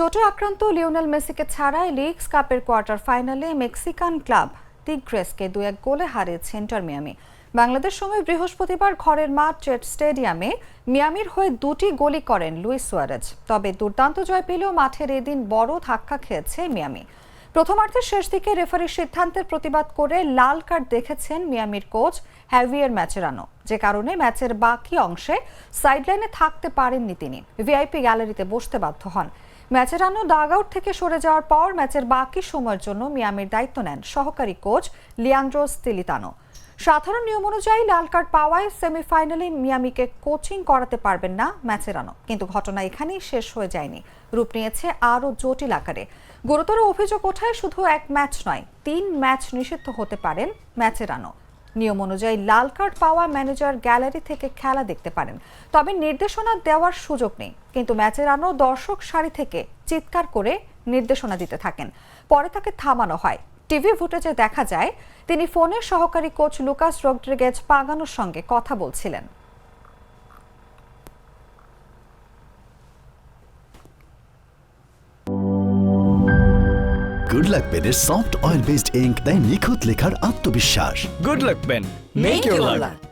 চোটে আক্রান্ত লিওনেল মেসিকে ছাড়াই লিগস কাপের কোয়ার্টার ফাইনালে মেক্সিকান ক্লাব টিগ্রেসকে দু এক গোলে হারিয়েছে ইন্টার মিয়ামি। বাংলাদেশ সময় বৃহস্পতিবার ঘরের মাঠ চেট স্টেডিয়ামে মিয়ামির হয়ে দুটি গোলই করেন লুইস সুয়ারেজ। তবে দুর্দান্ত জয় পেলেও মাঠের এদিন বড় ধাক্কা খেয়েছে মিয়ামি। প্রথমার্ধের শেষ দিকে রেফারির সিদ্ধান্তের প্রতিবাদ করে লাল কার্ড দেখেছেন মিয়ামির কোচ হ্যাভিয়ার ম্যাচেরানো। যে কারণে ম্যাচের বাকি অংশে সাইডলাইনে থাকতে পারেননি তিনি। ভিআইপি গ্যালারিতে বসতে বাধ্য হন। ম্যাচেরানো ডাগ আউট থেকে সরে যাওয়ার পর ম্যাচের বাকি সময়ের জন্য মিয়ামির দায়িত্ব নেন সহকারী কোচ লিয়ান্ড্রোস তিলিতানো সাধারণ নিয়ম অনুযায়ী লাল কার্ড পাওয়ায় সেমিফাইনালে মিয়ামিকে কোচিং করাতে পারবেন না ম্যাচেরানো কিন্তু ঘটনা এখানেই শেষ হয়ে যায়নি। রূপ নিয়েছে আরও জটিল আকারে। গুরুতর অভিযোগ ওঠায় শুধু এক ম্যাচ নয়, তিন ম্যাচ নিষিদ্ধ হতে পারেন ম্যাচেরানো নিয়ম অনুযায়ী লাল কার্ড পাওয়া ম্যানেজার গ্যালারি থেকে খেলা দেখতে পারেন। তবে নির্দেশনা দেওয়ার সুযোগ নেই। কিন্তু ম্যাচের আনো দর্শক সারি থেকে চিৎকার করে নির্দেশনা দিতে থাকেন। পরে তাকে থামানো হয়। টিভি ফুটেজে দেখা যায়, তিনি ফোনের সহকারী কোচ লুকাস রোড্রিগেজ পাগানোর সঙ্গে কথা বলছিলেন। গুড লাক পেনের সফট অয়েল বেসড ইঙ্ক দেয় নিখুঁত লেখার আত্মবিশ্বাস। Good luck pen make your luck